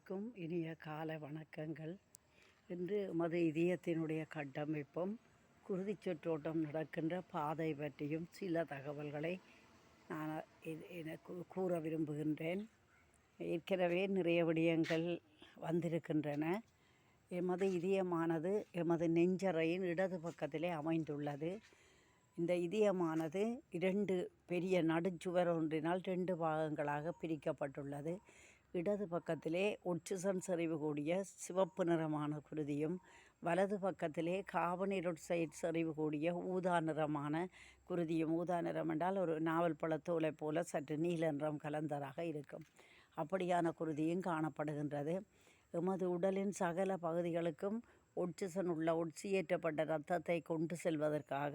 அனைவருக்கும் இனிய கால வணக்கங்கள். இன்று மது இதயத்தினுடைய கட்டமைப்பும் குருதி சுற்றோட்டம் நடக்கின்ற பாதை பற்றியும் சில தகவல்களை நான் இது- எனக்கு கூற விரும்புகின்றேன். ஏற்கனவே நிறைய விடயங்கள் வந்திருக்கின்றன. எமது இதயமானது எமது நெஞ்சறையின் இடது பக்கத்திலே அமைந்துள்ளது. இந்த இதயமானது இரண்டு பெரிய நடுச்சுவர் ஒன்றினால் ரெண்டு பாகங்களாக பிரிக்கப்பட்டுள்ளது. இடது பக்கத்திலே ஒட்சிசன் செறிவு கூடிய சிவப்பு நிறமான குருதியும் வலது பக்கத்திலே கார்பனீர் ஒக்சைடு செறிவு கூடிய ஊதா நிறமான குருதியும். ஊதா நிறம் என்றால் ஒரு நாவல் பழத்தோலை போல சற்று நீல நிறம் கலந்ததாக இருக்கும். அப்படியான குருதியும் காணப்படுகின்றது. எமது உடலின் சகல பகுதிகளுக்கும் ஒட்சிசன் உள்ள ஒட்சியேற்றப்பட்ட இரத்தத்தை கொண்டு செல்வதற்காக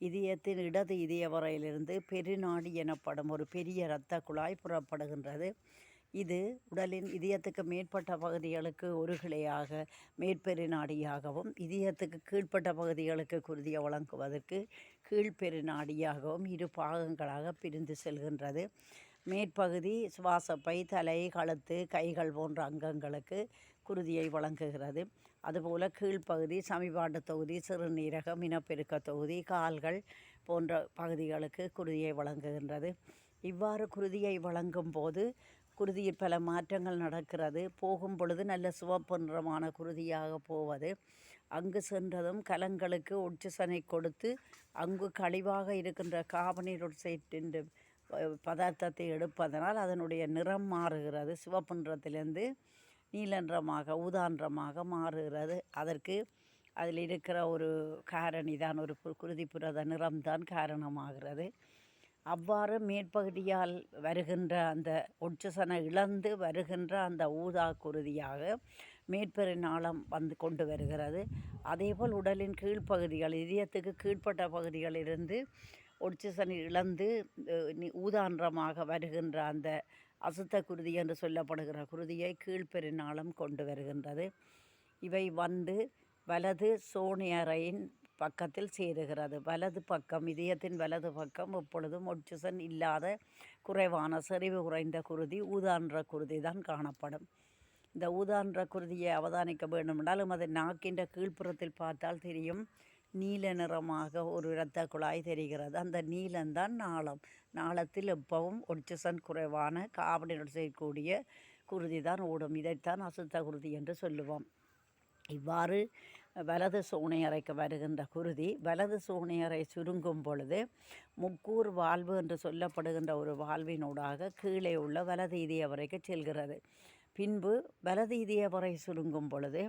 இதயத்தின் இடது இதய வரையிலிருந்து பெருநாடி எனப்படும் ஒரு பெரிய இரத்த குழாய் புறப்படுகின்றது. இது உடலின் இதயத்துக்கு மேற்பட்ட பகுதிகளுக்கு ஒரு கிளையாக மேற்பெருநாடியாகவும் இதயத்துக்கு கீழ்ப்பட்ட பகுதிகளுக்கு குருதியை வழங்குவதற்கு கீழ்பெருநாடியாகவும் இரு பாகங்களாக பிரிந்து செல்கின்றது. மேற்பகுதி சுவாசப்பை தலை கழுத்து கைகள் போன்ற அங்கங்களுக்கு குருதியை வழங்குகிறது. அதுபோல் கீழ்ப்பகுதி சமிபாட்டு தொகுதி சிறுநீரகம் இனப்பெருக்க தொகுதி கால்கள் போன்ற பகுதிகளுக்கு குருதியை வழங்குகின்றது. இவ்வாறு குருதியை வழங்கும் போது குருதியில் பல மாற்றங்கள் நடக்கிறது. போகும் பொழுது நல்ல சிவப்பு நிறமான குருதியாக போவது. அங்கு சென்றதும் கலங்களுக்கு ஒட்சிசனை கொடுத்து அங்கு கழிவாக இருக்கின்ற கார்பனீர் என்று பதார்த்தத்தை எடுப்பதனால் அதனுடைய நிறம் மாறுகிறது. சிவப்பு நிறத்திலிருந்து நீலன்றமாக ஊதான்றமாக மாறுகிறது. அதற்கு அதில் இருக்கிற ஒரு காரணி தான் ஒரு கு- குருதி புரத நிறம்தான் காரணமாகிறது. அவ்வாறு மேற்பகுதியால் வருகின்ற அந்த ஒட்சசனை இழந்து வருகின்ற அந்த ஊதா குருதியாக மேற்பெருநாளம் வந்து கொண்டு வருகிறது. அதேபோல் உடலின் கீழ்ப்பகுதிகள் இதயத்துக்கு கீழ்ப்பட்ட பகுதிகளிலிருந்து ஒட்சிசனை இழந்து ஊதான்றமாக வருகின்ற அந்த அசுத்த குருதி என்று சொல்லப்படுகிற குருதியை கீழ்ப்பெருநாளம் கொண்டு வருகின்றது. இவை வந்து வலது சோனியரையின் பக்கத்தில் சேருகிறது. வலது பக்கம் இதயத்தின் வலது பக்கம் எப்பொழுதும் ஒட்சிசன் இல்லாத குறைவான செறிவு குறைந்த குருதி ஊதான்ற குருதி தான் காணப்படும். இந்த ஊதான்ற குருதியை அவதானிக்க வேண்டுமென்றால் அது நாக்கின்ற கீழ்ப்புறத்தில் பார்த்தால் தெரியும். நீல நிறமாக ஒரு இரத்த குழாய் தெரிகிறது. அந்த நீலம்தான் நாளம். நாளத்தில் எப்பவும் ஒட்சிசன் குறைவான கார்பன் செய்யக்கூடிய குருதி தான் ஓடும். இதைத்தான் அசுத்த குருதி என்று சொல்லுவோம். இவ்வாறு வலது சோனையறைக்கு வருகின்ற குருதி வலது சூனையறை சுருங்கும் பொழுது முக்கூர் வாழ்வு என்று சொல்லப்படுகின்ற ஒரு வாழ்வினூடாக கீழே உள்ள வலது இதய வரைக்கு செல்கிறது. பின்பு வலது இதய வரை சுருங்கும் பொழுது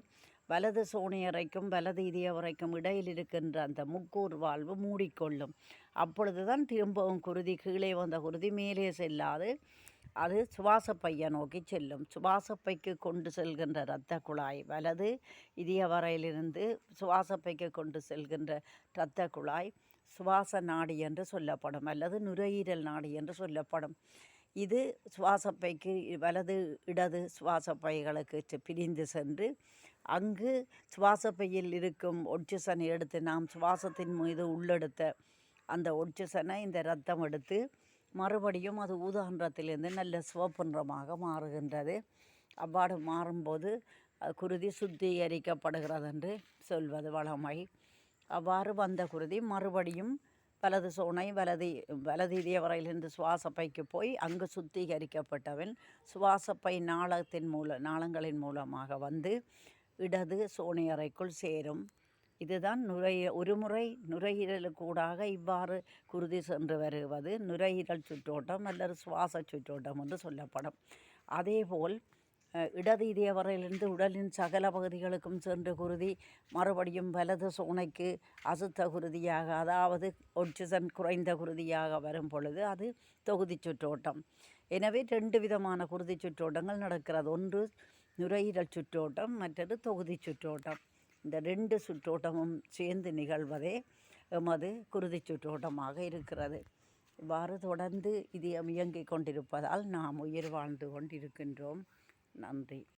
வலது சோனையறைக்கும் வலது இதய வரைக்கும் இடையில் இருக்கின்ற அந்த முக்கூர் வாழ்வு மூடிக்கொள்ளும். அப்பொழுதுதான் திரும்பவும் குருதி கீழே வந்த குருதி மேலே செல்லாது. அது சுவாசப்பையை நோக்கி செல்லும். சுவாசப்பைக்கு கொண்டு செல்கின்ற இரத்த குழாய் வலது இதய வரையிலிருந்து சுவாசப்பைக்கு கொண்டு செல்கின்ற இரத்த குழாய் சுவாச நாடி என்று சொல்லப்படும் அல்லது நுரையீரல் நாடி என்று சொல்லப்படும். இது சுவாசப்பைக்கு வலது இடது சுவாசப்பைகளுக்கு செ- பிரிந்து சென்று அங்கு சுவாசப்பையில் இருக்கும் ஒட்சிசனை எடுத்து நாம் சுவாசத்தின் மீது உள்ளெடுத்த அந்த ஒட்சிசனை இந்த ரத்தம் எடுத்து மறுபடியும் அது ஊதான்றத்திலிருந்து நல்ல சிவப்பு நிறமாக மாறுகின்றது. அவ்வாறு மாறும்போது குருதி சுத்திகரிக்கப்படுகிறது என்று சொல்வது வளமை அவ்வாறு வந்த குருதி மறுபடியும் வலது சோனை வலது வலது இதயவரையிலிருந்து சுவாசப்பைக்கு போய் அங்கு சுத்திகரிக்கப்பட்டவன் சுவாசப்பை நாளத்தின் மூல நாளங்களின் மூலமாக வந்து இடது சோனையறைக்குள் சேரும். இதுதான் நுரை ஒருமுறை நுரையீரலுக்கூடாக இவ்வாறு குருதி சென்று வருவது. நுரையீரல் சுற்றோட்டம் அல்லது சுவாச சுற்றோட்டம் என்று சொல்லப்படும். அதேபோல் இடது இதயவரையிலிருந்து உடலின் சகல பகுதிகளுக்கும் சென்று குருதி மறுபடியும் வலது சோனைக்கு அசுத்த குருதியாக அதாவது ஒட்சிசன் குறைந்த குருதியாக வரும் பொழுது அது தொகுதி சுற்றோட்டம். எனவே ரெண்டு விதமான குருதி சுற்றோட்டங்கள் நடக்கிறது. ஒன்று நுரையீரல் சுற்றோட்டம் மற்றது தொகுதி சுற்றோட்டம். இந்த ரெண்டு சுற்றோட்டமும் சேர்ந்து நிகழ்வதே எமது குருதி சுற்றோட்டமாக இருக்கிறது. இவ்வாறு தொடர்ந்து இது இயங்கிக் கொண்டிருப்பதால் நாம் உயிர் வாழ்ந்து கொண்டிருக்கின்றோம். நன்றி.